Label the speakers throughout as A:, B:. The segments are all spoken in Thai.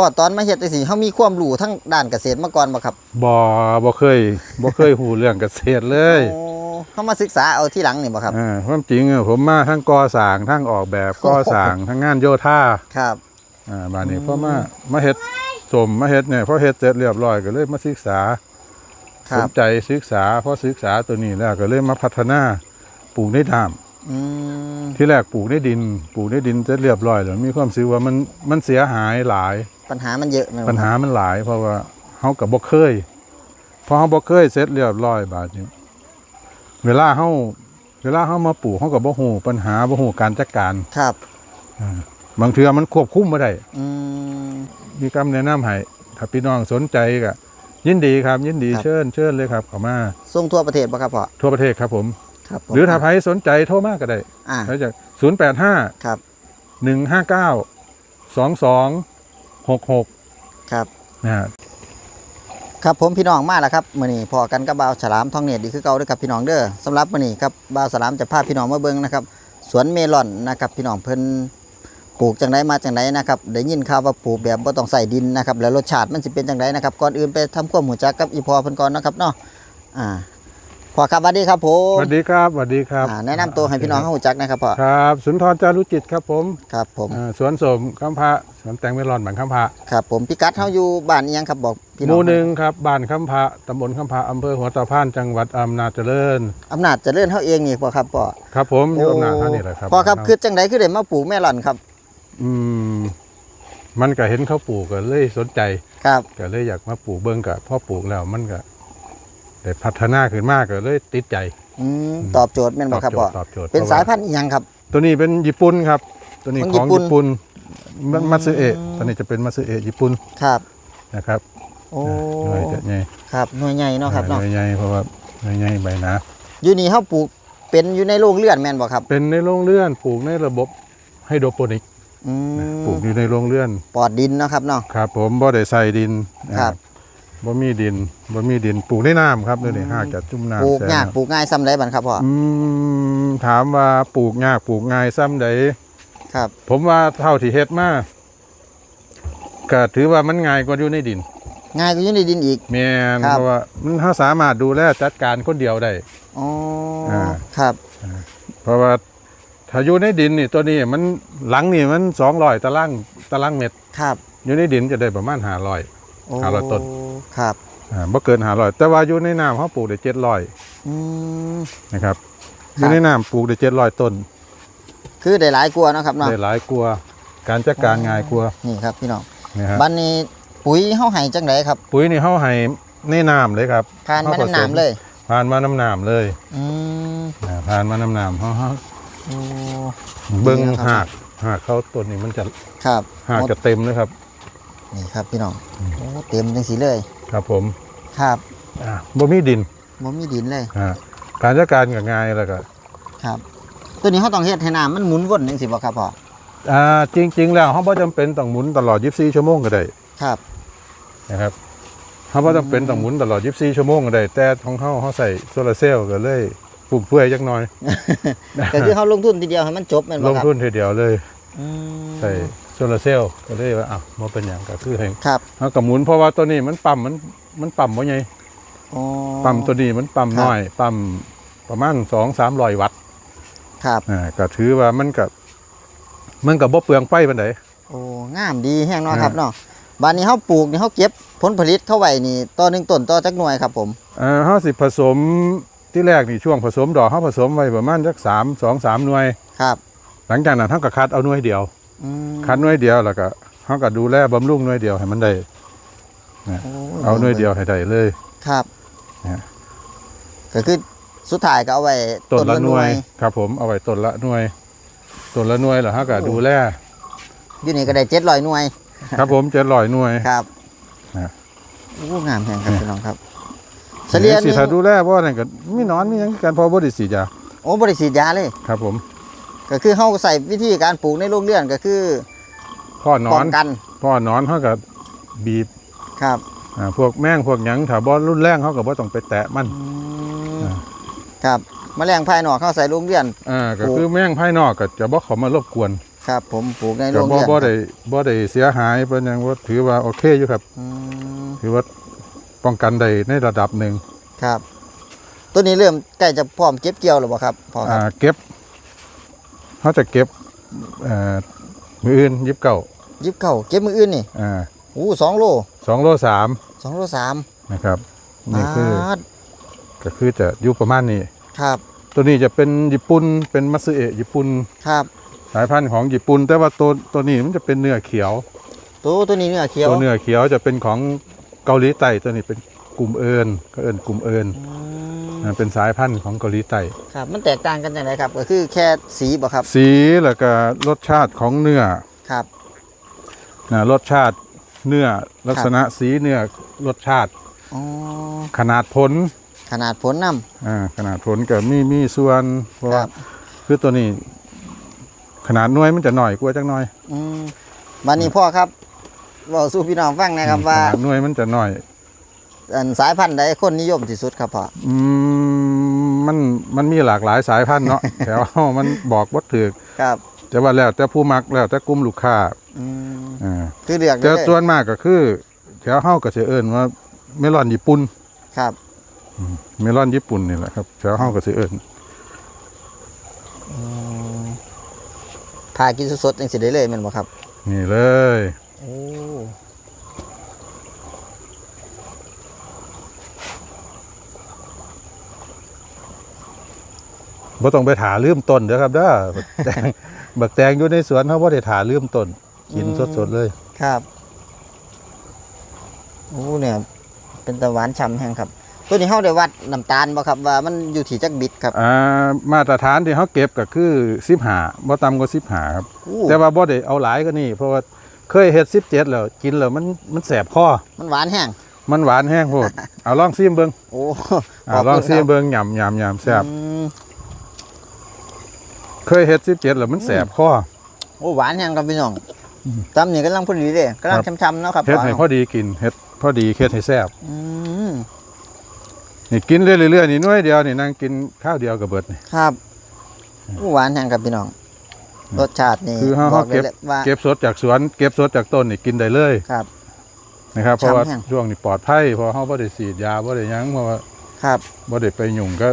A: พอตอนมาเฮ็ดจังซี่เฮามีความรู้ทั้งด้านเกษตรมาก่อนบ่ครับ
B: บ่บ่เคยบ่เคยหูเรื่องเกษตรเลย
A: โอ้เฮามาศึกษาเอาที่หลังนี่บ่ครับ
B: อ่าความจริงอะผมมาทั้งก่อสร้างทั้งออกแบบก่อสร้างทั้งงานโยธา
A: ครับ
B: อ่าบ้านนี้พอมามาเฮ็ดสมมาเฮ็ดเนี่ยพอเฮ็ดเสร็จเรียบร้อยก็เลยมาศึกษา
A: ค
B: ส
A: รับ
B: นใจศึกษาพอศึกษาตัวนี้แล้วก็เลยมาพัฒนาปลูกในน้ำ
A: อืม
B: ที่แรกปลูกในดิน ปลูกในดินเสร็จเรียบร้อยแล้วมีความรู้สึกว่ามันมันเสียหายหลาย
A: ปัญหามันเยอะแม่นบ่
B: ปัญหา
A: ครับ
B: มันหลาย เพราะว่าเฮากับบ่เคยพอเฮาบ่เคยเสร็จเรียบร้อยบาดนี้เวลาเฮาเวลาเฮามาปลูกเฮาก็บ่ฮู้ปัญหาบ่ฮู้การจัดการ
A: ครับ
B: บางเทื่อมันควบคุมบ่ได้
A: อืม
B: มีคำแนะนำให้ถ้าพี่น้องสนใจก็ยินดีครับ ยินดี
A: ครับ
B: เชิญเชิญเลยครับเข้ามา
A: ส่งทั่วประเทศบ่ครับพ่อ
B: ทั่วประเทศครับผม
A: ครับผม
B: หรือถ้าใครสนใจโทรมาก็ได้
A: อ่า
B: แล้วจาก085
A: ครับ
B: 159 2266
A: ครับ
B: นะฮะ
A: ครับผมพี่น้องมาแล้วครับมื้อนี้พอกันกับบ่าวฉลามทองเนตรดีคือเก่าเด้อครับพี่น้องเด้อสำหรับมื้อนี้ครับบ่าวฉลามจะพาพี่น้องมาเบิ่งนะครับสวนเมลอนนะครับพี่น้องเพิ่นปลูกจังไดมาจังไดนะครับได้ยินข่าวว่าปลูกแบบบ่ต้องใส่ดินนะครับแล้วรสชาติมันสิเป็นจังไดนะครับก่อนอื่นไปทำความรู้จักกับอีพอเพิ่นก่อนนะครับเนาะอ่า พอครับสวัสดีครับผ
B: ส
A: ม
B: วัสดีครับสวัสดีครับ
A: อ่าแนะนำตัวให้พี่น้องเขารู้จักนะครับพ่อ
B: ครับ สุนทรจารุจิตครับผม
A: ครับผม
B: อ่าสวนสมคำพระสวนแตงเมลอนบังคำพระ
A: ครับผมพิกัดเฮาอยู่บ้านอีหยังครับบอกพี่
B: ห
A: น้อง
B: มู่หนึ่งครับบ้านคำพระตำบลคำพระอำเภอหัวตะพานจังหวัดอำนาจเจริญ
A: อำนาจเจริญเฮาเองนี่บ่ครับพ่อ
B: ครับผมอยู่อำนาจท่านนี่แหละครับ
A: พ่อครับคือจังไดคือได้มาปลูกเมลอนครับ
B: อืมมันก็เห็นเขาปลูกก็เลยสนใจ
A: ครับ
B: ก็เลยอยากมาปลูกเบิ้งกับพ่อปลูกแล้วมันก็ ได้พัฒนาขึ้นมากก็เลยติดใจ
A: อืมตอบโจทย์แม่น
B: ต
A: บ่
B: อบ
A: ครับ
B: โจ
A: พ่อ
B: ทย์ตอบโจทย์
A: เป็น
B: พระ
A: สาย
B: ว่
A: พันธุ์อีหยังครับ
B: ตัวนี้เป็นญี่ปุ่นครับ ตัวนี้
A: ของ
B: ของ
A: ญี่ปุ่น
B: ญี่ปุ่นมันมัตสึเอะตัวนี้จะเป็นมัตสึเอะญี่ปุ่น
A: ครับ
B: นะครับ
A: โอ้
B: หน่วยจะใหญ่
A: ครับหน่วยใหญ่เนาะครับ
B: ห
A: เนาะ
B: น่วยใหญ่เพราะว่าหน่วยใหญ่ใบหนา
A: อยู่นี่เฮาปลูกเป็นอยู่ในโรงเรือนแม่นบ่ครับ
B: เป็นในโรงเรือนปลูกในระบบไฮโดรโปนิก
A: อืม
B: ปลูกอยู่ในโรงเรือน
A: ปลอดดินเนาะครับเนาะ
B: ครับ ผมบ่ได้ใส่ดิน
A: ครับ
B: บ่มีดินบ่มีดินปลูกในน้ำครับเดี๋ยวนี้หากจะจุ่มน้ำ
A: ปลูก
B: แช่
A: ยาก
B: น้ำ
A: ปลูกง่ายซ้ำได้บัดครับพ่ออ
B: อืมถามว่าปลูกยากปลูกง่ายซ้ำใด
A: ครับ
B: ผมว่าเท่าที่เฮ็ดมาก็ถือว่ามันง่ายกว่าอยู่ในดิน
A: ง่ายกว่าอยู่ในดินอีก
B: แม่น
A: ครับ
B: เพราะว่ามันเฮาสามารถดูแลจัดการคนเดียวได้
A: อ๋ออาครับ
B: เพราะว่าถ้าอยู่ในดินนี่ตัวนี้มันหลังนี่มัน200ตารางตารางเมตร
A: ครับ
B: อยู่ในดินจะได้ประมาณ500
A: โอ้
B: ห้าร้อยต้น
A: ครับ
B: อ่าบ่เกิน500แต่ว่าอยู่ในน้ำเฮาปลูกได้700
A: อืม
B: นะครับอ
A: ครับ
B: ยู่ในน้ำปลูกได้700ต้น
A: คือได้หลายกว่าเนาะครับเนาะ
B: ได้หลายกว่าการจัดการง่ายกว่า
A: นี่ครับพี่น้อง
B: นะครับ
A: บัดนี้ปุ๋ยเฮาให้จังไดครับ
B: ปุ๋ยนี่เฮาให้ในน้ำเลยครับ
A: ผ่านมา
B: เฮผ
A: น้ำ
B: ส
A: น้ำเลย
B: ผ่านมาน้ำน้ำเลย
A: อืม
B: อ่าผ่านมาน้ำน้ำเฮาเฮา
A: โอ้
B: เบิ้ง
A: นี่นะครับ
B: หากหากเขาต้นนี้มันจะ
A: ครับ
B: หากจะเต็มเลยครับ
A: นี่ครับพี่น้องโอ้เต็มจังสีเลย
B: ครับผม
A: ครับ
B: อ่าบ่มีดิน
A: บ่มีดินเลย
B: อ่าการจัดการก็ง่ายแล้วก็
A: ครับ ตัวนี้เขาต้องเฮ็ดให้น้ำมันหมุนวนจังซี่บ่ครับพ่อ
B: อ่าจริง ๆ แล้วเฮาบ่จำเป็นต้องหมุนตลอด 24 ชั่วโมงก็ได้
A: ครับ
B: นะครับเฮาบ่จำเป็นต้องหมุนตลอด 24 ชั่วโมงก็ได้แต่ของเฮาเฮาใส่โซลาร์เซลล์ก็เลยฟุ่มเฟือยจักหน่อย
A: ก็คือเขาลงทุนทีเดียวให้มันจบแม่น
B: ล
A: บ่
B: ง
A: ครับ
B: ทุนทีเดียวเลย
A: อืม
B: ใส่ โซลาร์เซลล์ก็เลยว่าอ้าวบ่เป็นหยังก็คือให้
A: ครับ
B: เฮาก็หมุนเพราะว่าตัวนี้มันปั๊มมันมันปั๊มบ่ใหญ่
A: อ๋อ
B: ปั๊มตัวนี้มันปั๊ม
A: ครับ
B: น้อยปั๊มประมาณ2 300วัตต์
A: ครับ
B: อ่าก็ถือว่ามันก็มันก็บ่เปลืองไฟปานใด
A: โอ้งามดีแฮงเนาะ
B: อ่า
A: ครับเนาะบัดนี้เฮาปลูกนี่เฮาเก็บผลผลิตเข้าไว้นี่ต่อหนึ่งต้นต่อจักหน่วยครับผม
B: เอ่อเฮาสิผสมที่แรกนี่ช่วงผสมดอกเฮาผสมไว้ประมาณสัก3 2 3หน่วย
A: ครับ
B: หลังจากนั้นเฮาก็คัดเอาหน่วยเดียว
A: อืม
B: คัดหน่วยเดียวแล้วก็เฮาก็ดูแลบำรุงหน่วยเดียวให้มันได้
A: โอ้
B: เอาหน่วยเดียวให้ได้เลย
A: ครับ
B: เนี่ย
A: ก็คือสุดท้ายก็เอาไว้
B: ต้นละหน่วย ครับ ผมเอาไว้ต้นละหน่วยต้นละหน่วยแล้วเฮาก็ดูแล
A: อยู่นี่ก็ได้700หน่วย
B: ครับผม700หน่วย
A: ครับ
B: นะ
A: โอ้งามแฮงครับพี่น้องครับเฉลี่ย
B: สิ
A: นี่
B: ถ้าดูแลบ่นั่นก็มีหนอนมีหยังกันพอบ่ได้ฉีดยา
A: โอ้บ่ได้ฉีดยาเลย
B: ครับผม
A: ก็คือเฮาใส่วิธีการปลูกในโรงเรือนก็คือ
B: พ่อหน
A: ป้
B: อ
A: อนงกัน
B: พ่อหนอนเฮาก็บีบ
A: ครับ
B: อ่าพวกแมงพวกหยังถ้าบ่รุนแรงเขาก็บ่ต้องไปแตะมัน อ่า
A: ครับแมลงภายนอกเข้าใส่โรงเรือน
B: อ่าก็
A: โอ้
B: คือแมงภายนอกก็จะบ่เข้ามารบกวน
A: ครับ ผมปลูกในโร
B: ก็
A: ง
B: บ่
A: เรือน
B: บ่ได้บ่ได้เสียหายเป็นหยังว่าถือว่าโอเคอยู่ครับ
A: อืม
B: ถือว่าป้องกันได้ในระดับหนึ่ง
A: ครับ ตัวนี้เริ่มใกล้จะพร้อมเก็บเกี่ยวหรือเปล่าครับพ่อค
B: อ่า
A: รับ
B: เก็บ เขาจะเก็บเอ่อมืออื่นยิบเก้า
A: ยิบเข่าเก็บมืออื่นนี่
B: อ่า
A: โอ้สองโล
B: สองโลสาม
A: สองโลสาม
B: นะครับนี่คือา
A: ด
B: ก็คือจะอยู่ประมาณนี้
A: ครับ
B: ตัวนี้จะเป็นญี่ปุ่นเป็นมัตสึเอะญี่ปุ่น
A: ครับ
B: สายพันธุ์ของญี่ปุ่น แต่ว่าตัวตัวนี้มันจะเป็นเนื้อเขียว
A: ตัวตัวนี้เนื้อเขียว
B: ตัวเนื้อเขียวจะเป็นของเกาหลีใต้ตัวนี้เป็นกลุ่มเอิญก็เอิญกลุ่มเอิญ
A: อืม
B: อ่าเป็นสายพันธุ์ของเกาหลีใต้
A: ครับ มันแตกต่างกันอย่างไรครับ ก็คือแค่สีบ่ครับ
B: สีแล้วก็รสชาติของเนื้อ
A: ครับ
B: นะรสชาติเนื้อลักษณะสีเนื้อรสชาติ
A: อ๋อ
B: ขนาดผล
A: ขนาดผลน้
B: อ่าขนาดผลก็มีมีส่วนเพราะ
A: ครั
B: ว่า
A: บ
B: คือตัวนี้ ขนาดหน่วยมันจะหน่อยกว่าจักหน่อยำ
A: อืมวันนี้พ่อครับบอกสู่พี่น้องฟังนะครับว่า
B: ขนาดหน่วยมันจะหน่อย
A: อันสายพันธุ์ใดคนนิยมที่สุดครับพ่อ
B: อืมมันมันมีหลากหลายสายพันธุ์เนาะแต่ว่ามันบอกบ่ถือ
A: ครับ
B: แต่ว่าแล้วแต่ผู้มักแล้วแต่กลุ่มลูกค้า
A: อืม
B: อ่า
A: คือเลือกได้
B: แต่
A: เลย
B: ส่วนมากก็คือ แถวเฮาก็สิเอิ้นว่าเมลอนญี่ปุ่น
A: ครับ
B: เมลอนญี่ปุ่นนี่แหละครับแถวเฮาก็สิเอิ้น
A: พากินสดๆจังสิได้เลยแม่นบ่ครับ
B: นี่เลย
A: โอ้
B: บ่ต้องไปถาลืมต้นเด้อครับเด้อบักแตงบักแตงอยู่ในสวนเฮาบ่ได้ถาลืมต้นกินสดๆเลย
A: ครับโอ้เนี่ย เป็นตะหวานฉ่ำแห้งครับ ตัวนี้เฮาได้วัดน้ำตาลบ่ครับว่ามันอยู่ที่จักบิดครับ
B: อ่ามาตรฐานที่เฮาเก็บก็คือ15บ่ต่ำกว่า15ครับ
A: อู้
B: แต่ว่าบ่ได้เอาหลายก็นี่ เพราะว่าเคยเฮ็ด17แล้วกินแล้วมันมันแสบคอ
A: มันหวานแห้ง
B: มันหวานแห้งโพด เอาลองซิมเบิ่ง
A: โอ้
B: อ่าลองซิมเบิ่งหย่ำๆๆแซ่บ
A: อืม
B: เคยเฮ็ด17แล้วมันแสบคอ
A: โอ้หวานแห้งครับพี่น้องตำนี่กำลังพอดีเลยกำลัง
B: ครับ
A: ช้ำๆเนาะครับ
B: เฮ็ดให้พอดีกินเฮ็ดพอดีเฮ็ดให้แซ่บ
A: อืม
B: นี่กินเรื่อยๆนี่หน้อยเดียวนี่นั่งกินข้าวเดียวก็เบิดนี่
A: ครับโอ้หวานแห้งครับพี่น้องรสชาตินี่
B: คือเฮา
A: บ
B: เฮา
A: อกได้
B: เก็บ
A: เลยว่า
B: เก็บสดจากสวน เก็บสดจากต้นนี่กินได้เลย
A: ครับ
B: นะครับ เพราะว่า
A: ช้ำแห้ง
B: ช่วงนี้ปลอดภัยเพราะเฮาบ่ได้ฉีดยาบ่ได้หยังเพราะว่า
A: ครับ
B: บ่ได้ไปยุ่งก็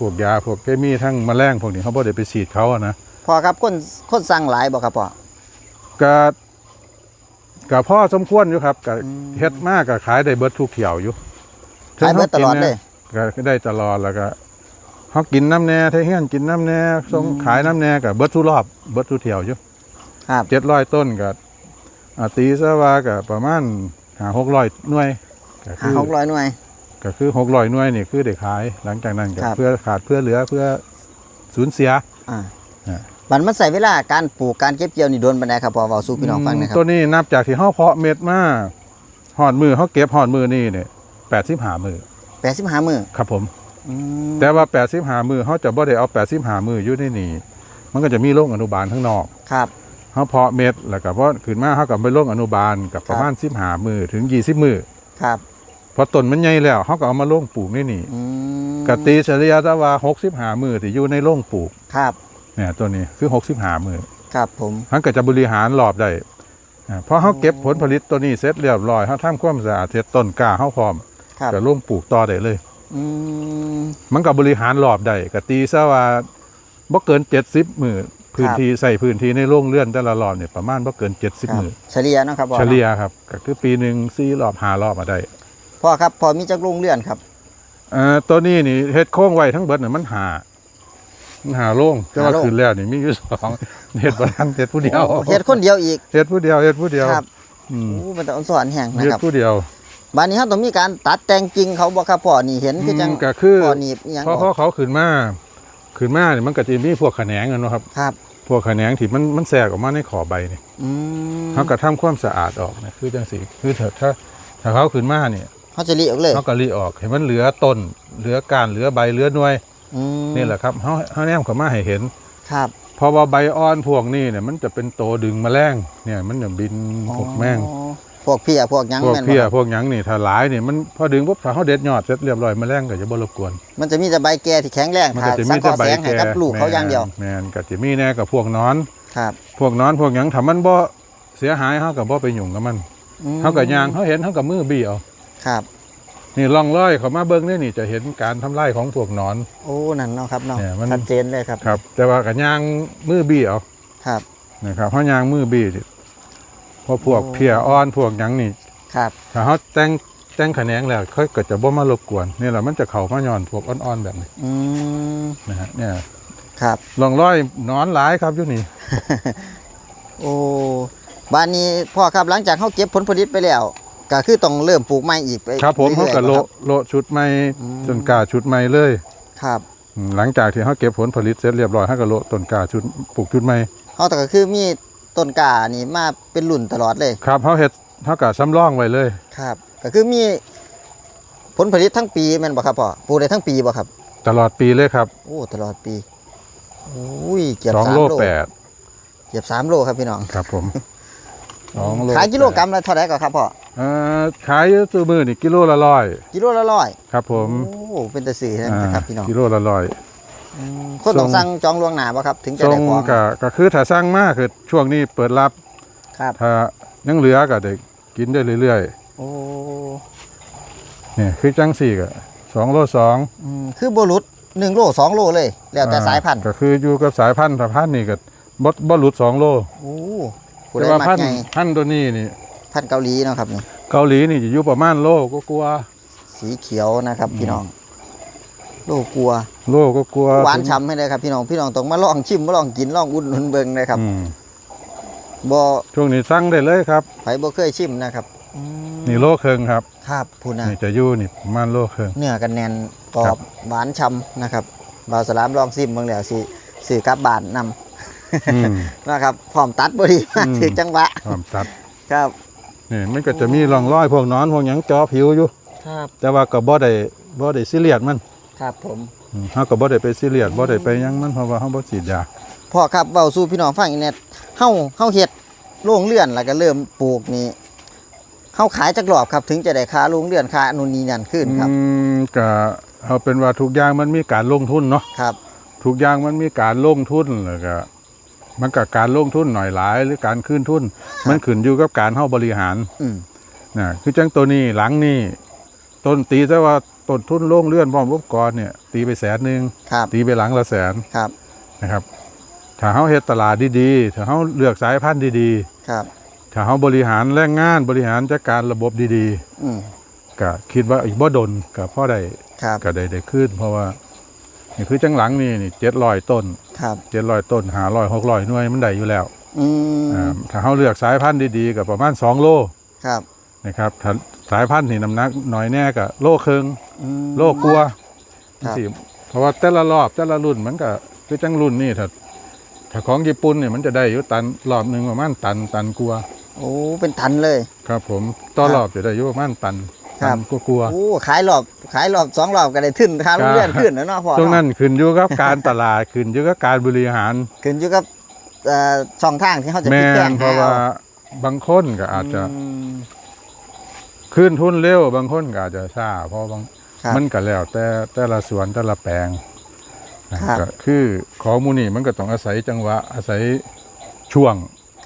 B: พวกยาพวกเคมีทั้งแมลงพวกนี้เฮาบ่ได้ไปฉีดเขาอะนะ
A: พอครับคนคนสั่งหลายบ่ครับพ่อ
B: ก็ก็พอสมควรอยู่ครับก็
A: อืม
B: เฮ็ดมากก็ขายได้เบิดทุกเที่ยวอยู่
A: ขายเบิดตลอดเลย
B: ก็ได้ตลอดแล้วก็เฮากินน้ำแหน่ไทเฮียนกินน้ำแหน่ส่งขายน้ำแหน่ก็เบิดทุกรอบเบิดทุกเที่ยวอยู่
A: ครับ
B: 700ต้นก็อ่าตีซะว่าก็ประมาณ5-600หน่วยก็
A: ห้า
B: คือ
A: หกร้อยหน่วย
B: ก็คือ600หน่วยนี่คือได้ขาย หลังจากนั้นก็
A: ครับ
B: เพื่อขาดเพื่อเหลือเพื่อสูญเสีย
A: อ่า
B: อ่า
A: มันมันใส่เวลาการปลูกการเก็บเกี่ยวนี่โดนปานใดครับพอเว้าสู่พี่น้องฟังหนะครับ
B: ตัวนี้นับจากที่เฮาเพาะเม็ดมาหอดมือเฮาเก็บหอดมือนี่เนี่ย85มือ
A: 85มื้อ
B: ครับผม
A: อืม
B: แต่ว่า85มือเฮาจะบ่ได้เอา85มืออยู่ในนี่มันก็จะมีโรงอนุบาลข้างนอก
A: ครับ
B: เฮาเพาะเม็ดแล้วก็พอขึ้นมาเฮาก็ไปโรงอนุบาลกับประมาณ15มือถึง20มือ
A: ครับ
B: พ อต้นมันใหญ่แล้วเฮาก็เอามาโรงปลูกในนี่
A: อืม
B: กตีเฉลี่ยแต่ว่า65มือที่อยู่ในโรงปลูก
A: ครับ
B: เนี่ยตัวนี้คือ65มือ
A: ครับผม
B: มันก็จะบริหารรอบได้อ่าพอเฮาเก็บผลผลิตตัวนี้เสร็จเรียบร้อยเฮาทำความสะอาดเสร็จต้นกล้าเฮาพร้อม
A: ครับ
B: ก็ลงปลูกต่อได้เลย
A: อืม
B: มันก็บริหารรอบได้ก็ตีซะว่าบ่เกิน70มื้อพื้นที่ใส่พื้นที่ในโรงเรือนแต่ละรอบเนี่ยประมาณบ่เกิน
A: ครั
B: 70
A: บ
B: มื้อ
A: เฉลี่ยเนาะครับพ่อ
B: เฉลี่ยครับก็คือปีหนึง4รอบ5รอบมาได้
A: พ่อครับพอมีจักโรงเรือนครับ
B: เอ่อตัวนี้นี่เฮ็ดโค้งไว้ทั้งเบิดน่ะมันหามันหาโรงแต่ว่า
A: หาโรง
B: คืนแล้วนี่มีอยู่สองเฮ็ดบ่ทันเฮ็ดผู้เดียว
A: โอ้เฮ็ดคนเดียวอีก
B: เฮ็ดผู้เดียวเฮ็ดผู้เดียว
A: ครับ
B: อืม
A: โอ้มันต้องสอนแห่งนะ
B: เฮ็ด
A: ครับ
B: ผู้เดียว
A: บ้านนี้เฮาต้องมีการตัดแต่งกิ่งเขาบ่ครับพ่อนี่เห็นคือจัง
B: อืมก็คือ
A: พ่อหนีบอีหยัง
B: เพราะ
A: อ
B: เพ
A: อก
B: ราะเขาขึ้นมาขึ้นมาเนี่ยมันก็จะมีพวกแขนงกันเนาะครับ
A: ครับ
B: พวกแขนงที่มันมันแทรกออกมาในขอบใบเนี่ย
A: อืม
B: เขาก็ทำความสะอาดออกนะคือจังสีคือถ้าถ้าถ้าเขาขึ้นมาเนี่ย
A: เขาจะรีออกเลย
B: เขาก็รีออกเห็นมันเหลือต้น เหลือการเหลือใบเหลือหน่วย
A: อืม
B: นี่แหละครับเขาเขาแนมเข้ามาให้เห็น
A: ครับ
B: เพราะว่าใบอ่อนพวกนี้เนี่ยมันจะเป็นโตดึงแมลงเนี่ย มันจะบินพวกแมง
A: อ๋อพวกเพียพวกหยัง
B: พวก
A: แม่นบ่
B: เพี้ย
A: ครับ
B: พวกหยังนี่ถ้าหลายเนี่ยมันพอดึงปุ๊บถ้าเขาเด็ดยอดเสร็จเรียบร้อยแมลงก็จะบ่รบกวน
A: มันจะมีแต่ใบแก่ที่แข็งแรง
B: มัน
A: ถ้า
B: ก็จะ
A: สั
B: มี
A: งเค
B: แต่
A: ราะห์
B: ใบ
A: แสงให้
B: แก่
A: กับลูกเขาอย่างเดียว
B: แมนก็จะมีแน่กับพวกนอน
A: ครับ
B: พวกนอนพวกหยังถ้ามันบ่เสียหายเฮาก็บ่ไปยุ่งกับมัน
A: อืม
B: เฮาก็ย่างเฮาเห็นเฮาก็มือบี้เอา
A: ครับ
B: นี่ล่องรอยเขามาเบิ่งนี่นี่จะเห็นการทำลายของพวกหนอน
A: โอ้นั่นเนาะครับเนาะ
B: เนี่ยมัน
A: ชัดเจนเลยครับ
B: ครับ แต่ว่าก็ย่างมือบี้เอา
A: ครับ
B: นะครับเฮาย่างมือบี้นี่เพราะพวก
A: โอ้
B: เพียอ่อนพวกหยังนี่
A: ครับ
B: ถ้าเขาแต่งแต่งแขนงแล้วเขาก็จะบ่มารบกวนนี่แหละมันจะเข้ามาย้อนพวกอ่อนๆแบบนี้
A: อืม
B: นะฮะเนี่ย
A: ครับ
B: ลองร้อยหนอนหลายครับอยู่นี่
A: โอ้บ้านนี้พ่อครับหลังจากเขาเก็บผลผลิตไปแล้ว ก็คือต้องเริ่มปลูกใหม่อีกไป
B: ครับผมเขา
A: รื่อยๆ
B: ก็โละ
A: ครับ
B: โละชุดใหม่
A: อืม
B: ต้นกล้าชุดใหม่เลย
A: ครับ
B: อืมหลังจากที่เขาเก็บผลผลิตเสร็จเรียบร้อยเขาก็โละต้นกล้าชุดปลูกชุดใหม่
A: เขาแต่ก็คือมีต้นกานี่มาเป็นรุ่นตลอดเลย
B: ครับเขาเฮ็ดเขาก็สำรองไว้เลย
A: ครับ ก็คือมีผลผลิตทั้งปีแม่นบ่ครับพ่อปลูกได้ทั้งปีบ่ครับ
B: ตลอดปีเลยครับ
A: โอ้ตลอดปีโอ้ยเกือบ
B: สอง
A: สาม
B: โล
A: โล
B: แปด
A: เกือบสามโลครับพี่น้อง
B: ครับผมสองโล
A: ขายกิโลกรั
B: แปด
A: มละเท่าไหร่ก็ครับพ่อ
B: เอ่อขายอยู่ซื้อมือนี่กิโลละร้อย
A: กิโลละร้อย
B: ครับ ผม
A: โอ้เป็นตะสื่อ
B: อ่า
A: นะครับพี่น้อง
B: กิโลละร้อย
A: อืมคนต้องสั่งจองล่วงหน้าบ่ครับ ถึงจะ
B: ทร
A: ได้
B: ง
A: ของ
B: ก็ก็คือถ้าสร้างมากคือช่วงนี้เปิดรับ
A: ครับ
B: ถ้ายังเหลือก็ได้กินได้เรื่อย
A: โอ้
B: ๆนี่คือจังสี่ก็สองโลสอง
A: อืมคือบ่หลุดหนึ่งโลสองโลเลย แล้วแต่
B: อ่
A: สายพันธุ์
B: ก็คืออยู่กับสายพันธุ์ถ้าพันธุ์นี่ก็บ่บ่หลุดสองโล
A: โอ้ผู้
B: แต่
A: ใด
B: ว่า
A: มัก
B: พันธุ์
A: ไง
B: พันธุ์ตัวนี้นี่
A: พันธุ์เกาหลีเนาะครับนี่
B: เกาหลีนี่จะอยู่ประมาณโลก็กลัวา
A: สีเขียวนะครับพี่น้อง โลกลัว
B: โลก็กลัว
A: หวานฉ่ำให้เลยครับพี่น้องพี่น้องต้องมาลองชิมมาลองกินลองอุ่นนเบิ่งนะครับ
B: อืม
A: บ่
B: ช่วงนี้สั่งได้เลยครับ
A: ไผบ่เคยชิมนะครับอืม
B: นี่โลครึ่งครับ
A: ครับพูน่ะ
B: นี่จะอยู่นี่ประมาณโลครึ่ง
A: เนื้อกันแน่นกรอ
B: ครับบ
A: หวานฉ่ำนะครับบ่าวสลามลองชิมเบิ่งแล้วสิซื้อกลับบ้านนำ
B: อืม
A: นะครับพร้อมตัดบ่ดี
B: อืม
A: ถึงจังหวะ
B: ความตัด
A: ครับ
B: นี่มันก็จะมีร่องรอยพวกหนอนพวกหยังจอผิวอยู่
A: ครับ
B: แต่ว่าก็บ่ได้บ่ได้ซีเรียสมัน
A: ครับผม
B: อืมเฮาก็บ่ได้ไปซีเรียสบ่ได้ไปหยังมันเพราะว่าเฮาบ่ฉีดยา
A: พ่อครับเว้าสู่พี่น้องฟังอีกแน่เฮาเฮาเฮ็ดโรงเรือนแล้วก็เริ่มปลูกนี่เฮาขายจักรอบครับ ถึงจะได้ค่าโรงเรือนค่านู่นนี่นั่นขึ้นครับ
B: อืมก็เอาเป็นว่าทุกอย่างมันมีการลงทุนเนาะ
A: ครับ
B: ทุกอย่างมันมีการลงทุนแล้วก็ มันก็การลงทุนหน่อยหลาย หรือการคืนทุน มันขึ้นอยู่กับการเฮาบริหาร
A: อืม
B: นะคือจังตัวนี้หลังนี้ต้นตีแต่ว่าต้นทุนโล่งเลื่อนพร้อมอุปกรณ์เนี่ย ตีไปแสนหนึ่ง
A: ครับ
B: ตีไปหลังละแสน
A: ครับ
B: นะครับ ถ้าเฮาเฮ็ดตลาดดีๆ ถ้าเฮาเลือกสายพันธุ์ดี
A: ครับ
B: ๆ ถ้าเฮาบริหารแรงงานบริหารจัดการระบบดี
A: อืม
B: ๆก็คิดว่าอีกบ่ดนก็พอได้
A: ครับ
B: ก็ได้ได้ขึ้น เพราะว่า นี่คือจังหลังนี่นี่700ต้น
A: ครับ
B: 700ต้น500 600หน่วยมันได้อยู่แล้ว
A: อืม
B: อ่าถ้าเขาเลือกสายพันธุ์ดีๆก็ประมาณ2โล
A: ครับ
B: นะครับถ้าสายพันธุ์ที่น้ำหนักน้อยแน่ก็โลครึ่ง
A: อืม
B: โลกลัว
A: ครับ
B: สิเพราะว่าแต่ละรอบแต่ละรุ่นมันก็คือจังรุ่นนี่ถ้าถ้าของญี่ปุ่นเนี่ยมันจะได้อยู่ตันรอบหนึ่งประมาณตันตันกลัวา
A: โอ้เป็นตันเลย
B: ครับผมต่อ
A: ครับ
B: รอบจะได้อยู่ประมาณตัน
A: ครั
B: ตั
A: บ
B: นกลัวา
A: โอ้ขายรอบขายรอบสองรอบก็ได้ขึ้นค่าโรงเรือนขึ้นแล้วเนาะพ่อ
B: ๆตรง
A: เนาะ
B: นั้นขึ้นอยู่กับการตลาดขึ้นอยู่กับการบริหาร
A: ขึ้นอยู่กับเอ่อช่องทางที่เขาจะ
B: แม่
A: พิแจ
B: น
A: ง
B: เพราะว่าบางคนก็อาจจะ
A: ม
B: ขึ้นทุนเร็วบางคนก็อาจจะช้าเพราะบาง
A: ครับ
B: มันก็แล้ว แต่แต่ละสวนแต่ละแปลงนะครับ ก็คือของหมูนี่มันก็ต้องอาศัยจังหวะอาศัยช่วง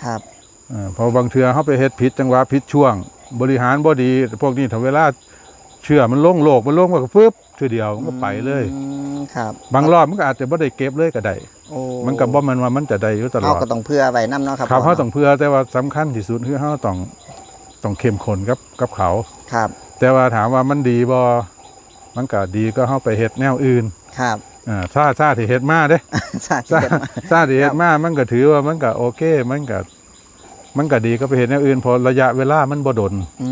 A: ครับ
B: เอ่อเพอบางเทือเขาไปเฮ็ดผิดจังหวะผิดช่วง บริหารบ่ดี พวกนี้ถ้าเวลาเชื่อมันลงโลกมันลงมันก็ฟึบทีเดียวมันก็ไปเลย
A: อืมครับ
B: บางรอบมันก็อาจจะบ่ได้เก็บเลยก็ได้
A: โอ้
B: มันก็บ่แมันว่ามันจะได้อยู่ตล
A: เขา
B: อด
A: ก็ต้องเพื่อไว้นํเนาะครับ
B: ครับ
A: พ่
B: เขาต้องเพื่อแต่ว่าสำคัญที่สุดคือเขาต้องต้องเข้มข้นกับกับเขา
A: ครับ
B: แต่ว่าถามว่ามันดีบ่มันก็ดีก็เฮาไปเฮ็ดแนวอื่น
A: ครับ
B: อ่าถ้าถ้าที่เฮ็ดมาเด้
A: สาธิ
B: ถ้า
A: ตมา
B: ถ้าที่เฮ็ดมามันก็ถือว่ามันก็โอเค มันก็ มันก็ดีก็ไปเฮ็ดแนวอื่นเพอระยะเวลามันบ่ดน
A: อื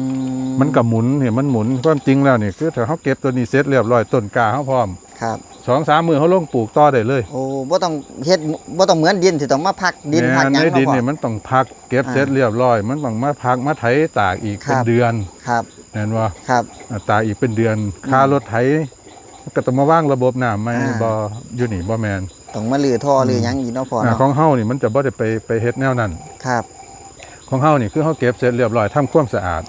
B: มันก็หมุนเนี่ยมันหมุนความจริงแล้วนี่คือถ้าเฮาเก็บตัวนี้เสร็จเรียบร้อยต้นกล้าเฮาพร้อม
A: ครับ
B: สองสามมือเฮาลงปลูกต่อได้เลย
A: โอ้บ่ต้องเฮ็ดบ่ต้องเหมือนดินที่ต้องมาพักดินพักหยัง
B: ใน
A: เนาะ
B: ดิน
A: พ่อ
B: เนี่ยมันต้องพักเก็บ
A: อ่า
B: เสร็จเรียบร้อย มันต้องมาพักมาไถตากอีก
A: ครั
B: เป็น
A: บ
B: เดือน
A: ครับ
B: แน่นว่า
A: ครับ
B: ตากอีกเป็นเดือนค่ารถไถก็ต้องมาว่างระบบน้ำไม่
A: อ่า
B: บ่อยู่นี่บ่แม่น
A: ต้องมาลือท่อลือหยังอีกเนาะพ่อ
B: อ่า
A: เนาะ
B: ของเฮานี่มันจะบ่ได้ไปไปเฮ็ดแนวนั้น
A: ครับ
B: ของเฮานี่คือเฮาเก็บเสร็จเรียบร้อยทำความสะอาด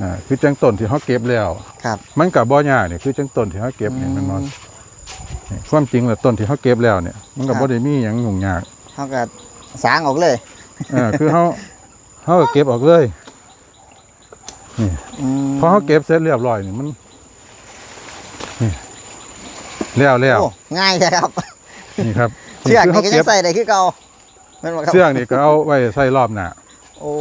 B: อ่าคือจังต้นที่เฮาเก็บแล้ว
A: ครับ
B: มันก็บ่ยากนี่คือจังต้นที่เฮาเก็บนี่มันนอนนี่ความจริงแล้วต้นที่เฮาเก็บแล้วเนี่ยมันก็บ่ได้มีหยังยุ่งยาก
A: เขาก็สางออกเลย
B: เออคือเขาเขาก็เก็บออกเลย
A: อืม
B: พอเขาเก็บเสร็จเรียบร้อยนี่มันนี่แล้วแล้ว
A: โอ้ง่ายใช่ครับ
B: นี่ครับ
A: เชือก
B: คื
A: นี่ก็
B: เก็
A: ยั
B: บ
A: งใส่ได้คือเก่าแม่นบ่ครับ
B: เชือกนี่ก็เอาไว้ใส่รอบหน้า
A: โอ้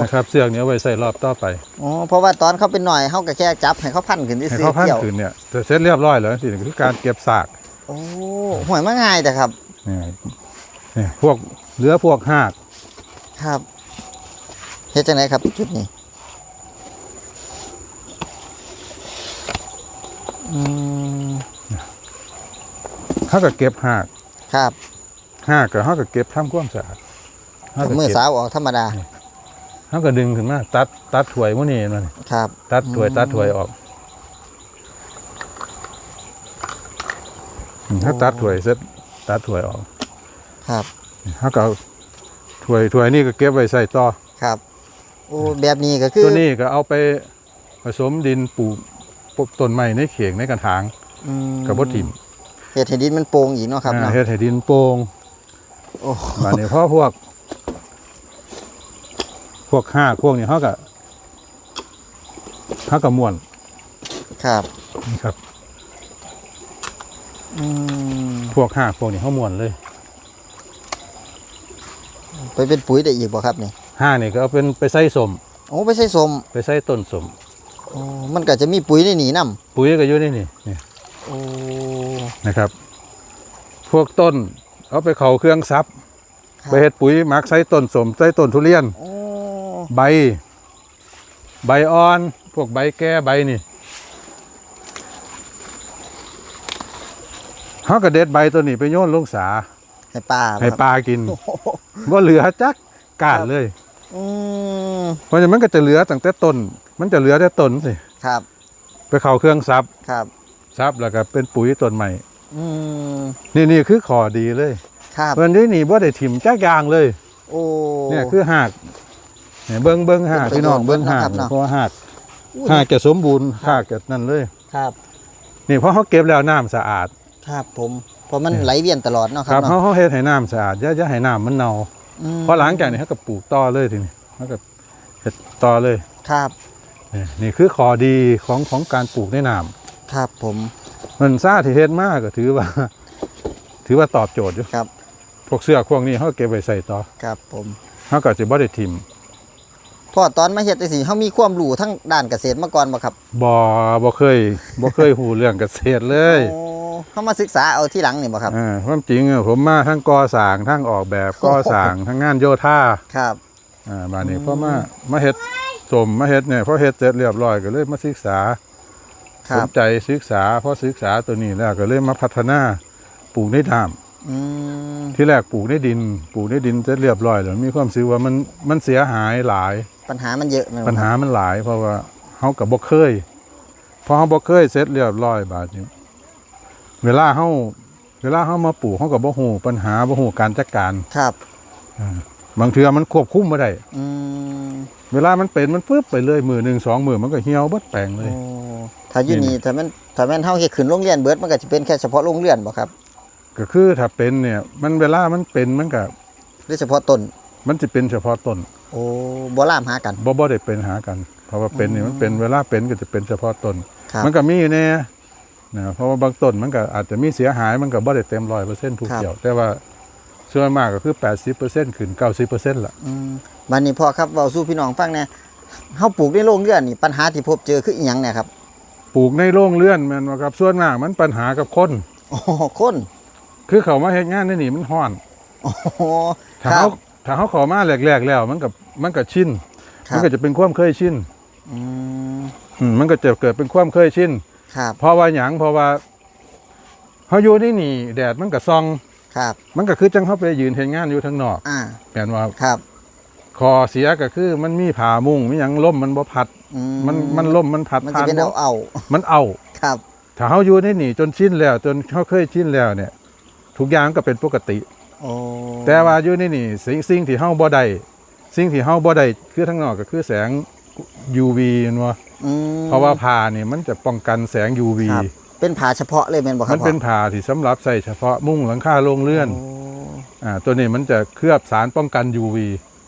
B: นะครับเชือกนี้เอาไว้ใส่รอบต่อไป
A: โอ้เพราะว่าตอนเขาเป็นหน่อยเขาก็แค่จับให้เขาพันขึ้นที่
B: ให้
A: ซื้อ
B: เขาพัน
A: เกี่ยว
B: คืนเนี่ยแต่เสร็จเรียบร้อยแล้วสิคือการเก็บสาก
A: โอ้ห่วยมาง่ายแต่ครับ
B: นี่นี่พวกเหลือพวกหาก
A: ครับเฮ็ดจังไดครับจุดนี้อืม
B: เขาก็เก็บหาก
A: ครับ
B: หากก็เขาก็เก็บทำความสะอาดเขาก็
A: มือ
B: เก็บ
A: สาวออกธรรมดา
B: เขาก็ดึงขึ้นมาตัดตัดถ้วยพวกนี้มัน
A: ครับ
B: ตัดถ้วย
A: อืม
B: ตัดถ้วยออกอืมถ้าตัดถ้วยเสร็จตัดถ้วยออก
A: ครับ
B: เขาก็เอาถ้วยถ้วยนี่ก็เก็บไว้ใส่ต่อ
A: ครับโอ้แบบนี้ก็คือ
B: ตัวนี้ก็เอาไปผสมดินปลูกปลูกต้นไม้ในเข่งในกระถาง
A: อืม
B: กับบ่ถิ่ม
A: เฮ็ดให้ดินมันโป่งอีกเนาะครับ
B: อ่า
A: เนาะ
B: เฮ็ดให้ดินโป่ง
A: โอ้
B: บาดนี้เพราะพวก พวกห้ากพวกนี้เขาก็เขาก็ม่วน
A: ครับ
B: นะครับ
A: อืม
B: พวกห้ากพวกนี้เขาม่วนเลย
A: ไปเป็นปุ๋ยได้อีกบ่ครับนี่
B: ห้านี่ก็เอาเป็นไปใส่สม
A: โอ้ไปใส่สม
B: ไปใส่ต้นสม
A: โอ้มันก็จะมีปุ๋ยในนี่นํ
B: ปุ๋ยก็อยู่ในนี่นี่
A: โอ้
B: นะครับ พวกต้นเอาไปเข้าเครื่องซับ
A: ครับ
B: ไปเฮ็ดปุ๋ยหมักใส่ต้นสมใส่ต้นทุเรียน
A: โอ้
B: ใบ ใบอ่อน พวกใบแก่ใบนี่เขาก็เด็ดใบตัวนี้ไปโยนลงสา
A: ให้ปลา
B: ให้
A: ครับ
B: ปลากิน
A: โอ้โห
B: ว่าเหลือจักกาดเลย
A: อืม
B: เพราะฉะนั้นมันก็จะเหลือตั้งแต่ต้น มันจะเหลือแต่ต้นสิ
A: ครับ
B: ไปเข้าเครื่องซับ
A: ครับ
B: ซับแล้วก็เป็นปุ๋ยต้นใหม่
A: อืม
B: นี่นี่คือขอดีเลย
A: ครับ
B: เพิ่นนี้นี่บ่ได้ถิ่มจักอย่างเลย
A: โอ้
B: เนี่ยคือหาก เนี่ยเบิ่งเบิ่งหาก
A: เป็นประโยชน์
B: พี่น้องเบิ่งหาก
A: นะครับเนาะ
B: เพราะว่าหาก
A: อุ้ย
B: หากจะสมบูรณ์หากจะนั่นเลย
A: ครับ
B: นี่เพราะเขาเก็บแล้วน้ำสะอาด
A: ครับผมเพราะมันไหลเวียนตลอดเนาะค
B: ค
A: รั
B: รั
A: บบ
B: เขา
A: เนาะ
B: เขาเฮ็ดให้น้ำสะอาดอย่าอย่าให้น้ำมันเน่า
A: อืม
B: เพราะหลังจากนี้เขาก็ปลูกต่อเลยทีนี้เขาก็เฮ็ดต่อเลย
A: ครับ
B: นี่นี่คือข้อดีของของการปลูกในน้ำ
A: ครับผม
B: มันซ่าที่เฮ็ดมากก็ถือว่า ถือว่าตอบโจทย์อยู่
A: ครับ
B: พวกเสื้อพวกนี้เขาเก็บไว้ใส่ต่อ
A: ครับผม
B: เขาก็จะบ่ได้ทิม
A: พอตอนมาเฮ็ดจังซี่เฮามีความรู้ทั้งด้านเกษตรมาก่อนบ่ครับ
B: บ่บ่เคยบ่เคยหูเรื่องเกษตรเลย
A: โอ้เฮามาศึกษาเอาที่หลังนี่บ่ครับ
B: อ่าความจริงอะผมมาทั้งก่อสร้างทั้งออกแบบก่อสร้างทั้งงานโยธา
A: ครับ
B: อ่าบาดนี้
A: อืม
B: พอมามาเฮ็ดสมมาเฮ็ดเนี่ยพอเฮ็ดเสร็จเรียบร้อยก็เลยมาศึกษา
A: ค
B: ส
A: รั
B: น
A: บ
B: ใจศึกษาพอศึกษาตัวนี้แล้วก็เลยมาพัฒนาปลูกในน้
A: อืมำ
B: ที่แรกปลูกในดิน ปลูกในดินเสร็จเรียบร้อยแล้วมีความรู้สึกว่ามันมันเสียหายหลาย
A: ปัญหามันเยอะแม่นบ่
B: ปัญหา
A: ครับ
B: มันหลาย เพราะว่าเฮากับบ่เคยพอเฮาบ่เคยเสร็จเรียบร้อยบาดนี้เวลาเฮาเวลาเฮามาปลูกเฮาก็บ่ฮู้ปัญหาบ่ฮู้การจัดการ
A: ครับ
B: บางเทื่อมันควบคุมบ่ได้
A: อืม
B: เวลามันเป็นมันปึ๊บไปเลยมือหนึ่งสองมือมันก็เหี่ยวเบิดแปลงเล
A: โอ้
B: ย
A: ถ้าอยู่นี่ถ้ามันถ้าแม่นเฮาเฮ็ดขึ้นโรงเรียนเบิดมันก็สิเป็นแค่เฉพาะโรงเรียนบ่ครับ
B: ก็คือถ้าเป็นเนี่ย มันเวลามันเป็นมันก็
A: หรือเฉพาะต้น
B: มันสิเป็นเฉพาะต้น
A: โอ้บ่ลามหากัน
B: บ่บ่ได้เป็นหากัน เพราะว่าเป็นนี่
A: อืม
B: มันเป็นเวลาเป็นก็จะเป็นเฉพาะต้น
A: ครับ
B: มันก็มีแน่นะเพราะว่าบางต้นมันก็อาจจะมีเสียหายมันก็บ่ได้เต็มร้อยเปอร์เซ็นต์ทุก
A: ครับ
B: เกี่ยว แต่ว่าส่วนมากก็คือ 80%ขึ้น 90%ล่ะ
A: อืมบัดนี้พ่อครับเว้าสู่พี่น้องฟังแหน่เฮาปลูกในโรงเรือนนี่ปัญหาที่พบเจอคืออีหยังเนี่ยครับ
B: ปลูกในโรงเรือนแม่นบ่ครับส่วนมากมันปัญหากับคน
A: โอ้คน
B: คือเขามาเฮ็ดงานในนี่มันฮ้อน
A: โอ้โห
B: ถ้า
A: ครั
B: เขา
A: บ
B: ถ้าเขาเขอมาแรกๆแล้ว มันก็มันก็ชิน
A: ครั
B: มัน
A: บ
B: ก็จะเป็นความเคยชิน
A: อืม
B: อืมมันก็จะเกิดเป็นความเคยชิน
A: ครับ
B: เพราะว่าหยังเพราะว่าเขาอยู่นี่นี่ แดดมันก็ซอง
A: ครับ
B: มันก็คือจังเขาไปยืนเห็นงานอยู่ทางนอก
A: อ่า
B: แปลว่า
A: ครับ
B: คอเสียก็คือมันมีผ่ามุงมีหยังล่มมันบ่พัด
A: อื
B: มันมันล่มมันพัด
A: มัน
B: ผ่า
A: จะ
B: น
A: เป็น
B: บ่
A: เอาเอา
B: มันเอา
A: ครับ
B: ถ้าเขาอยู่นี่นี่จนชินแล้ว จนเขาเคยชินแล้วเนี่ย ทุกอย่างก็เป็นปกติ
A: โอ้
B: แต่ว่าอยู่นี่นี่สิ่งสิ่งที่เฮาบ่ได้สิ่งที่เฮาบ่ได้คือทางนอกก็คือแสง UV นั่นว่า
A: อืม
B: เพราะว่าผ้านี่มันจะป้องกันแสง UV
A: ครับเป็นผาเฉพาะเลยแม่นบ่ครั
B: มั
A: บ
B: นเป็นผ้าที่สำหรับใส่เฉพาะมุ้งหลังคาโรงเรือน
A: โอ้
B: อ่าตัวนี้มันจะเคลือบสารป้องกัน UV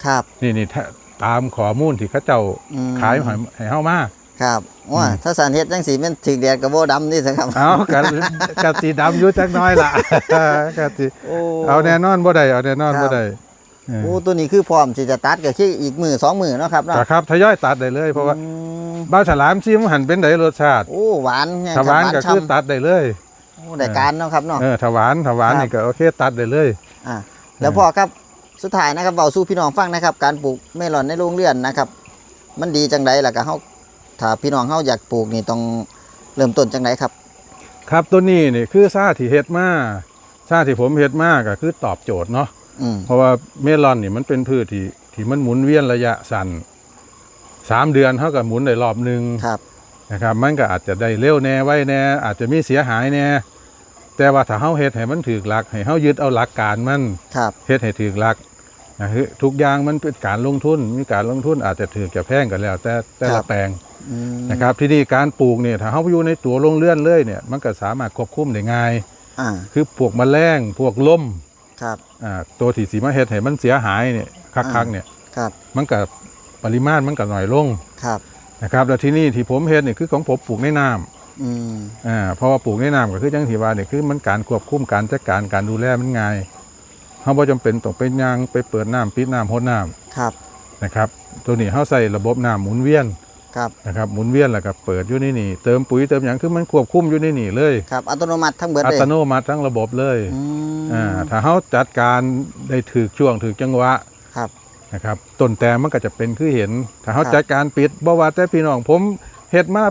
A: ครับ
B: นี่นี่แท้ตามข้อมูลที่เขาเจ้า
A: อืม
B: ขายให้ให้เฮามา
A: ครับว่า
B: อืม
A: ถ้าสารเฮ็ดจังสีมันถึกแดดกับโบดำนี่สิครับ
B: เอากันกะสีดำอยู่จักหน้อยล่ะกะสี
A: โอ้
B: เอาแน่นอนบ่ได้เอาแน่นอน
A: ครับ
B: บ่ได้เออ
A: โอ้ตัวนี้คือพร้อมที่จะตัดก็คืออีกมือสองมือเนาะครับเนาะ
B: ก็ครับทยอยตัดได้เลย เพราะว่า
A: อืม
B: บ้าวฉลามซิมหันเป็นไดรสชาติ
A: โอ้หวานไง
B: ถ้าหวาน
A: ค
B: ก็
A: รับ
B: คือ
A: ฉ่ำ
B: ตัดได้เลย
A: โอ้ได้การเนาะครับเนาะ
B: เออถ้าหวานถ้าหวาน
A: ครับ
B: นี่ก็โอเคตัดได้เลย
A: อ่าแล้วพอครับสุดท้ายนะครับเบาสู้พี่น้องฟังนะครับ การปลูกเมลอนในโรงเรือนนะครับ มันดีจังไดล่ะก็เฮา ถ้าพี่น้องเฮาอยากปลูกนี่ต้องเริ่มต้นจังไดครับ
B: ครับตัวนี้นี่คือซาที่เฮ็ดมาซาที่ผมเฮ็ดมาก็คือตอบโจทย์เนาะ
A: อืม
B: เพราะว่าเมลอนนี่มันเป็นพืชที่ที่มันหมุนเวียนระยะสั้นสามเดือนเท่ากับหมุนได้รอบหนึ่ง
A: ครับ
B: นะครับมันก็อาจจะได้เร็วแน่ไว้แน่อาจจะมีเสียหายแน่แต่ว่าถ้าเฮาเฮ็ดให้มันถูกหลัก ให้เฮายึดเอาหลักการมัน
A: ครับ
B: เฮ็ดให้ถูกหลัก นะคือทุกอย่างมันเป็นการลงทุนมีการลงทุนอาจจะถือจะแพงกันแล้ว แต่แต่
A: ครั
B: ละ
A: บ
B: แปลง
A: อืม
B: นะครับที่นี่การปลูกเนี่ยถ้าเฮาอยู่ในตัวโรงเรือนเลยเนี่ยมันก็สามารถควบคุมได้ง่าย
A: อ่า
B: คือพวกแมลงพวกลม
A: ครับ
B: อ่าตัวที่สีมาเฮ็ดให้มันเสียหายเนี่ยคักๆเนี่ย
A: ครับ
B: มันก็ปริมาณมันก็น้อยลง
A: ครับ
B: นะครับแล้วที่นี่ที่ผมเฮ็ดนี่คือของผมปลูกในน้ำ
A: อืม
B: อ่าเพราะว่าปลูกในน้ำก็คือจังที่ว่าเนี่ยคือมันการควบคุมการจัดการการดูแลมันง่าย เฮาบ่จำเป็นต้องไปย่างไปเปิดน้ำปิดน้ำหดน้ำ
A: ครับ
B: นะครับ ตัวนี้เฮาใส่ระบบน้ำหมุนเวียน
A: ครับ
B: นะครับหมุนเวียนแล้วก็เปิดอยู่ในนี่เติมปุ๋ยเติมหยังคือมันควบคุมอยู่ในนี่เลย
A: ครับอัตโนมัติทั้งเบิด
B: อั
A: เลย
B: ตโนมัติทั้งระบบเลย
A: อืม
B: อ่าถ้าเฮาจัดการได้ถูกช่วงถูกจังหวะ
A: ครับ
B: นะครับต้นแต่มันก็จะเป็นคือเห็น ถ้าเขา
A: ครับ
B: จัดการปิดบ่ว่าแต่พี่น้องผมเฮ็ดมา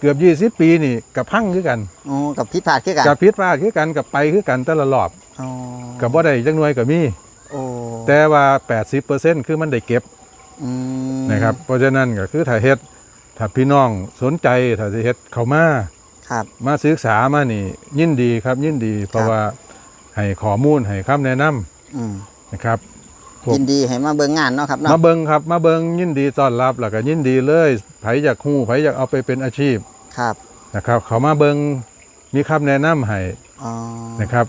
B: เกือบ20ปีนี่กับพังคือกัน
A: อ๋อกับพิษพลาดคือกัน
B: กับพิษพลาดคือกันกับไปคือกันแต่ละรอบ
A: อ๋อ
B: กับบ่ได้จังหน่วยก็มี
A: โอ้
B: แต่ว่า 80%คือมันได้เก็บ
A: อืม
B: นะครับ เพราะฉะนั้นก็คือถ้าเฮ็ดถ้าพี่น้องสนใจถ้าจะเฮ็ดเข้ามา
A: ครับ
B: มาศึกษามานี่ ยินดีครับ ยินดีเพราะ
A: ครับ
B: ว่าให้ข้อมูลให้คำแนะนำ
A: อืม
B: นะครับผม
A: ยินดีให้มาเบิ่งงานเนาะครับเนาะ
B: มาเบิงครับ มาเบิงยินดีต้อนรับแล้วก็ยินดีเลยไผอยากฮู้ไผอยากเอาไปเป็นอาชีพ
A: ครับ
B: นะครับ เขามาเบิงมีคำแนะนำให้
A: อ๋อ
B: นะครับ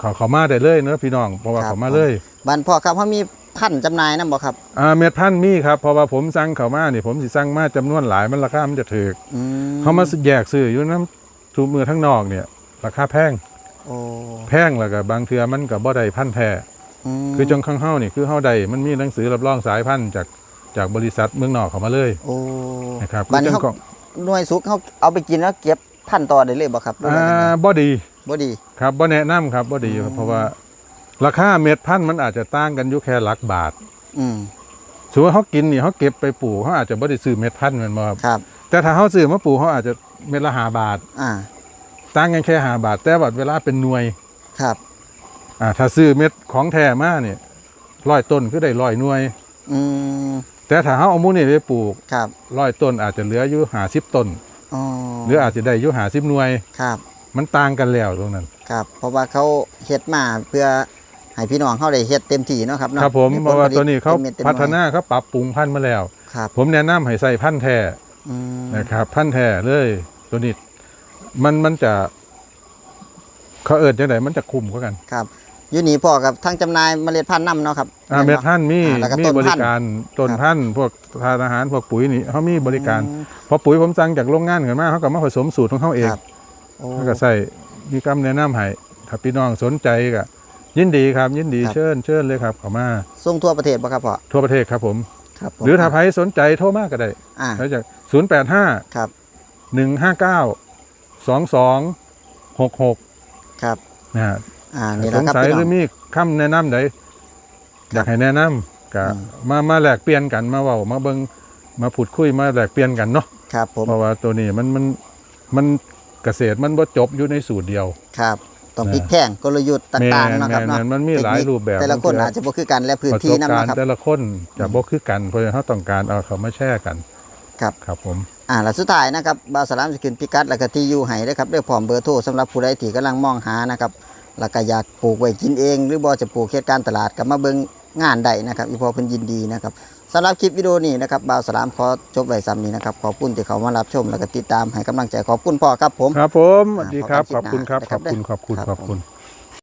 B: เขาเขามาได้เลยเนอะพี่น้องเพราะว่า
A: ครับ
B: เขามาเลย
A: บ้านพ่อครับเขามีพันธุ์จำหน่ายนํบ่ครับ
B: อ่าเม็ดพันธุ์มีครับเพราะว่าผมสั่งเขามานี่ผมสิสั่งมาจำนวนหลายมันราคามันจะถูก
A: อืม
B: เขามาแยกซื้ออยู่น้ำทูมือทั้งนอกเนี่ย ราคาแพง
A: โอ้
B: แพงแล้วก็บางเทื่อมันก็บ่ได้พันธุ์แท้
A: ม
B: คือจังข้างเฮานี่คือเฮาได้มันมีหนังสือรับรองสายพันธุ์จากจากบริษัทเมืองนอกเขามาเลย
A: โอ้
B: นะครับ
A: บ้าน
B: คือจั
A: เขา
B: งของ
A: หน่วยสุกเขาเอาไปกินแล้วเก็บพันธุ์ต่อได้เลยบ่ครับหรือ
B: อ่า
A: ว่าจังไง
B: บ่ดี
A: บ่ดี
B: ครับบ่แนะนำครับบ่ดี
A: อืม
B: เพราะว่า ราคาเม็ดพันธุ์มันอาจจะต่างกันอยู่แค่หลักบาท
A: อืม
B: สมมุติว่าเขากินนี่เขาเก็บไปปลูกเขาอาจจะบ่ได้ซื้อเม็ดพันธุ์แมันบ่ครับ
A: ครับ
B: แต่ถ้าเขาซื้อมาปลูกเขาอาจจะเม็ดละห้าบาท
A: อ่า
B: ต่างกันแค่ห้าบาท แต่ว่าเวลาเป็นหน่วย
A: ครับ
B: อ่า ถ้าซื้อเม็ดของแท้มาเนี่ยร้อยต้นคือได้ร้อยหน่วย
A: อืม
B: แต่ถ้าเขาเอาหมูนี่ไปปลูก
A: ครับ
B: ร้อยต้นอาจจะเหลืออยู่50ต้น
A: อ๋อ
B: หรืออาจจะได้อยู่50หน่วย
A: ครับ
B: มันต่างกันแล้วตรงนั้น
A: ครับ เพราะว่าเขาเฮ็ดมาเพื่อให้พี่น้องเขาได้เฮ็ดเต็มที่เนาะครับเนาะ
B: ครับผม
A: มี
B: เพราะว่า
A: ผลผลิ
B: ตัวนี้เขา
A: ต็มม็ดต็มห
B: พัฒ
A: อย
B: นาเขาปรับปรุงพันธุ์มาแล้ว
A: ครับ
B: ผมแนะนำให้ใส่พันธุ์แท้
A: อืม
B: นะครับ พันธุ์แท้เลยตัวนี้มันมันจะเขาเอิดจังไดมันจะคุมเขากัน
A: ครับอยู่นี่พ่อกับทั้งจำหน่ายเมล็ดพันธุ์นํเนาะครับ
B: อ่าเม็ดพันธุ์มี
A: อ่าแล้วก็
B: มี
A: ต้น
B: บ
A: พั
B: ริ
A: นธุ์
B: การต้น
A: ครับ
B: พันธุ์พวกทานอาหารพวกปุ๋ยนี่เขามีบริการ
A: อืม
B: พอปุ๋ยผมสั่งจากโรงงานกันมาเขาก็มาผสมสูตรของเขาเอง
A: ครับโอ้
B: เขาก็ใส่มีคำแนะนำให้ถ้าพี่น้องสนใจก็ยินดีครับยินดี
A: ครับ
B: เชิญเชิญเลยครับเขามา
A: ส่งทั่วประเทศบ่ครับพ่อ
B: ทั่วประเทศครับผม
A: ครับผม
B: หรือถ้าใครสนใจโทรมาก็ได้
A: อ่า
B: แล้วจากศูนย์แปดห้า
A: ครับ
B: หนึ่งห้าเก้าสองสองหกหก
A: ครับ
B: นะฮะ
A: อ่านี่แห
B: ส
A: ละ
B: ง
A: ครับ
B: สัย
A: พี่
B: ห
A: น้อ
B: รื
A: ง
B: อมีคำแนะนำใดอยากให้แนะนำก็
A: อืม
B: มามาแลกเปลี่ยนกันมาเว้ามาเบิงมาพูดคุยมาแลกเปลี่ยนกันเนาะ
A: ครับผม
B: เพราะว่าตัวนี้มันมันมัน เกษตรมันบ่จบอยู่ในสูตรเดียว
A: ครับ ต้อง
B: นะ
A: พลิกแพลงกลยุทธ์ต่างๆเนาะครับ
B: แม่
A: เนาะ
B: นๆมันมีหลายรูปแบบ
A: แต่ละคนอาจจะบ่คือกันและพื้น
B: ประ
A: ที่
B: สบ
A: นำ
B: การ
A: เนาะครับ
B: ณ์แต่ละคนจะบ่คือกันเพราะฉะนั้นเขาต้องการเอาเขามาแชร์กัน
A: ครับ
B: ครับผม
A: อ่าและสุดท้ายนะครับบาวสลามจะขึ้นพิกัดแล้วก็ที่อยู่ให้เด้อครับด้วยพร้อมเบอร์โทรสำหรับผู้ใดที่กำลังมองหานะครับแล้วก็อยากปลูกไว้กินเอง หรือบ่จะปลูกเฮ็ดการตลาดก็มาเบิ่งงานได้นะครับอีพอเพิ่นยินดีนะครับ สำหรับคลิปวิดีโอนี้นะครับบาวสลามขอจบไว้ซ้ำนี้นะครับ ขอบคุณที่เขามารับชมแล้วก็ติดตามให้กำลังใจขอบคุณพ่อครับผม
B: ครับผมส
A: อ่า
B: วัสดีครับ
A: ข
B: ข
A: อ
B: อ
A: บบคุ
B: คุณณ
A: ค
B: ค
A: รั
B: รับบขอบคุณขอบคุณ
A: ครับ
B: ขอบคุณ
A: ผม